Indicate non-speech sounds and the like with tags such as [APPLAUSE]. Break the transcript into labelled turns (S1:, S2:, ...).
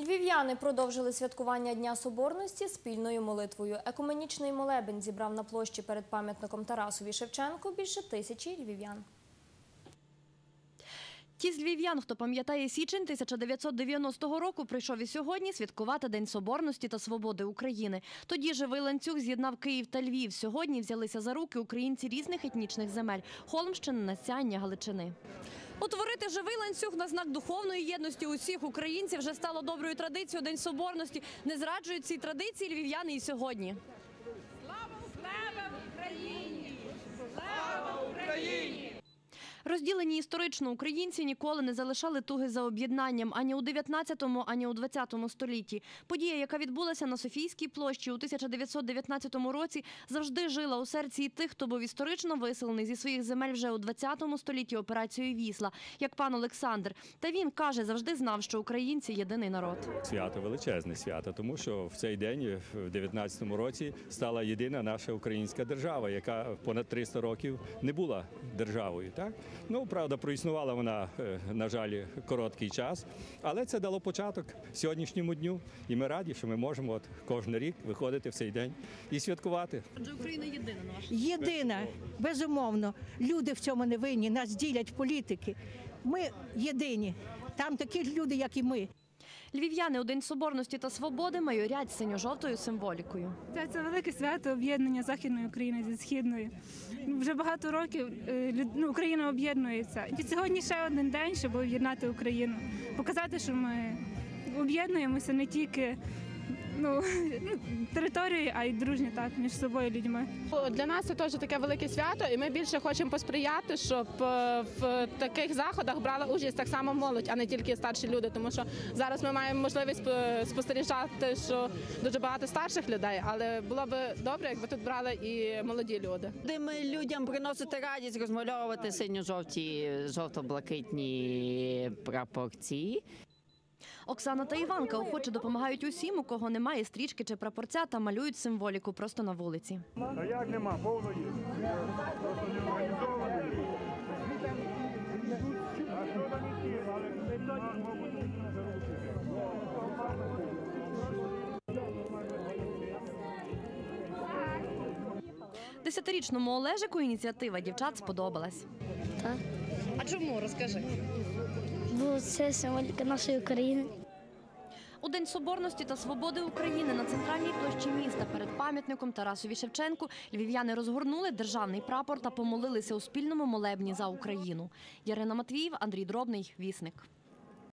S1: Львів'яни продовжили святкування Дня Соборності спільною молитвою. Екуменічний молебень зібрав на площі перед пам'ятником Тарасові Шевченку більше тисячі львів'ян.
S2: Ті з львів'ян, хто пам'ятає січень 1990 року, прийшов і сьогодні святкувати День Соборності та Свободи України. Тоді живий ланцюг з'єднав Київ та Львів. Сьогодні взялися за руки українці різних етнічних земель – Холмщини, Насяння, Галичини. Утворити живий ланцюг на знак духовної єдності усіх українців вже стало доброю традицією. День Соборності не зраджують ці традиції львів'яни і сьогодні. Розділені історично українці ніколи не залишали туги за об'єднанням ані у 19-му, ані у 20-му столітті. Подія, яка відбулася на Софійській площі у 1919 році, завжди жила у серці тих, хто був історично виселений зі своїх земель вже у 20 столітті операцією Вісла, як пан Олександр. Та він каже, завжди знав, що українці єдиний народ.
S3: Свято величезне свято, тому що в цей день, в 19-му році, стала єдина наша українська держава, яка понад 300 років не була державою. Так ну правда, проіснувала вона, е, на жаль, короткий час, але це дало початок сьогоднішньому дню. І ми раді, що ми можемо от кожен рік виходити в цей день і святкувати.
S2: Адже Україна єдина на ваш
S4: Єдина, безумовно, люди в цьому не винні, нас ділять політики. Ми єдині. Там такі ж люди, як і ми.
S2: Львів'яни у День Соборності та Свободи майорять синьо-жовтою символікою.
S5: Це, це велике свято об'єднання Західної України зі Східною. Ну, Вже багато років е, ну, Україна об'єднується. І сьогодні ще один день, щоб об'єднати Україну. Показати, що ми об'єднуємося не тільки ну, [LAUGHS] ну, територією, а й дружні так, між собою людьми.
S6: Для нас це теж таке велике свято, і ми більше хочемо посприяти, щоб е, в таких заходах брала участь так само молодь, а не тільки старші люди. Тому що зараз ми маємо можливість е, спостерігати, що дуже багато старших людей, але було б добре, якби тут брали і молоді люди.
S7: Будемо людям приносити радість, розмальовувати синьо-жовті, жовто-блакитні прапорці.
S2: Оксана та Іванка охоче допомагають усім, у кого немає стрічки чи прапорця, та малюють символіку просто на вулиці.
S8: А як нема? Повно є. Просто не організований. А що там іти? Але мабуть, не заручити.
S2: Десятирічному Олежику ініціатива дівчат сподобалась.
S9: Так.
S2: А чому розкажи?
S9: Бо це символіка нашої України.
S2: У День Соборності та Свободи України на центральній площі міста перед пам'ятником Тарасові Шевченку львів'яни розгорнули державний прапор та помолилися у спільному молебні за Україну. Ярина Матвіїв, Андрій Дробний, Вісник.